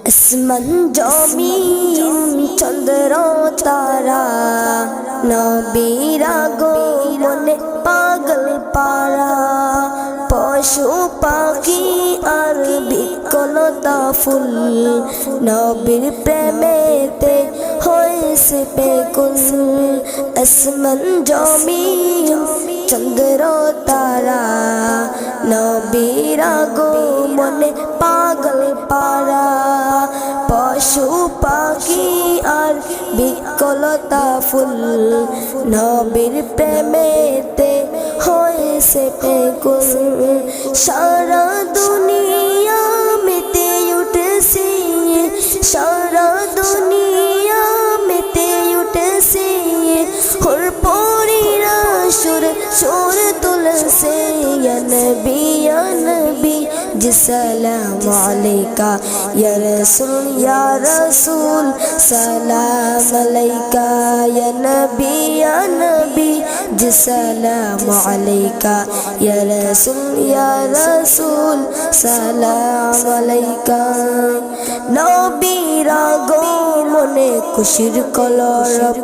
আসমান জমিন চন্দ্র তারা নবীরা গো মনে পাগল পারা পশু পাখি আর বিকলতা ফুল নবীর প্রেমেতে হয়েছে বেকুল আসমান জমিন চন্দ্র তারা নবীরা গো মনে পাগল পারা পশু পাখি আর বিকলতা ফুল। নবীর প্রেমেতে হয়েছে বেকুল। সারা দুনিয়া মেতে উঠেছে। সারা দুনিয়া মেতে উঠেছে। হর পরিরা সুর সুর ইয়া নবী মনে খুশির কলরব।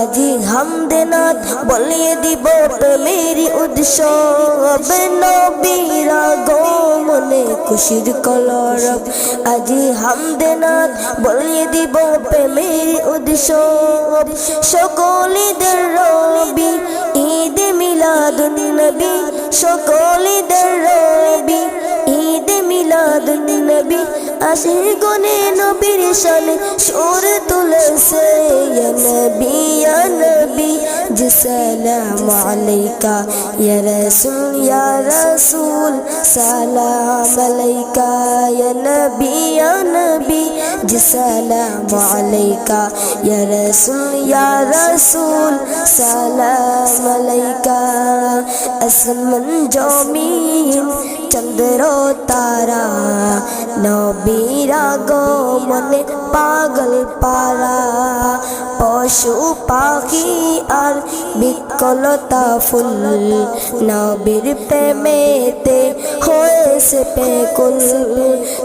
আজি হামদেনাথ বলিয়ে দিব প্রেমের উৎসব। নবীরা গো খুশির কলরব আজি হামদেনাথ বলিয়ে দিব প্রেমের উদ্দেশ্য সকলিদের রবি, ঈদ মিলাদুন নবী। সকলিদের রবি, ঈদ মিলাদুন নবী। আসে গনে নবীর শানে সুর তুলছে ইয়া নবী ইয়া নবী জি সালাম আলাইকা ইয়া রাসূল ইয়া রাসূল সালাম আলাইকা ইয়া নবী ইয়া নবী জি সালাম আলাইকা ইয়া রাসূল ইয়া রাসূল সালাম আলাইকা আসমান জমিন চন্দ্র তারা মনে পাগল পারা। পশু পাখি আর বিকলতা ফুল। নবীর প্রেমেতে হয়েছে পেকুল।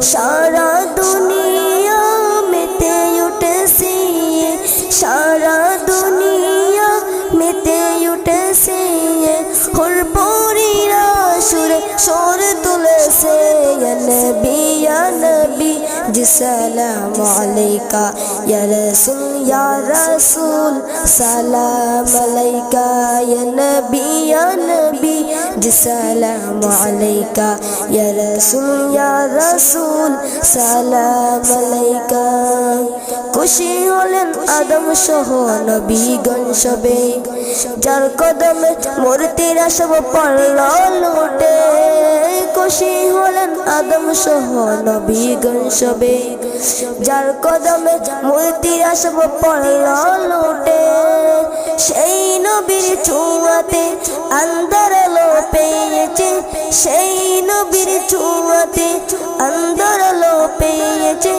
সারা দুনিয়া মেতে উঠেছে। সারা দুনিয়া মেতে উঠেছে। হর পরিরা সুরে সুর জি সালাম আলাইকা, ইয়া রাসূল ইয়া রাসূল। সালাম আলাইকা, ইয়া নবী ইয়া নবী। জি সালাম আলাইকা, ইয়া রাসূল ইয়া রাসূল। সালাম আলাইকা। খুশি হলেন আদম সহ নবীগণ সবে। যার কদমে মূর্তিরা সব পড়ল লুটে। হলেন আদম সহ নবীগণ সবে। যার কদমে মূর্তিরা সব পড়ল লুটে। সেই নবীর চুয়াতে আন্দার লো পেয়েছে। সেই নবীর চুয়াতে আন্দার লো পেয়েছে।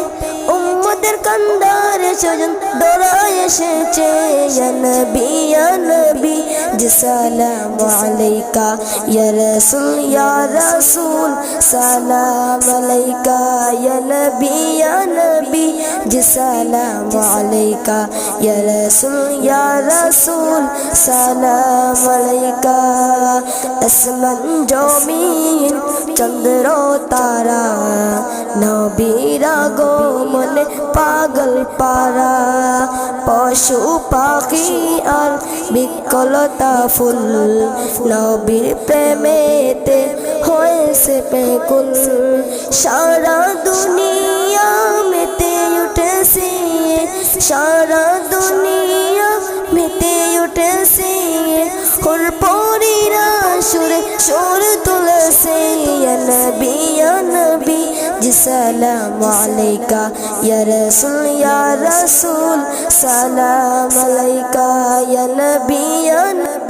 উম্মদের কান্দারে সজন দৌড়ায় এসেছে। নবী নবী। জি সালাম আলাইকা ইয়া রাসূল ইয়া রাসূল সালাম আলাইকা ইয়া নবী ইয়া নবী জি সালাম আলাইকা ইয়া রাসূল ইয়া রাসূল সালাম আলাইকা আসমান জমিন চন্দ্র তারা নবীরা গো মনে পাগল পারা পশু পাখি আর বিকলতা ফুল। নবীর প্রেমেতে হয়েছে পেকুল সারা দুনিয়া মেতে উঠেছে, সারা দুনিয়া সুরে সুর ইয়া নবী নবী। সালাম আলাইকা, ইয়া রাসূল ইয়া রাসূল। সালাম আলাইকা ইয়া নবী।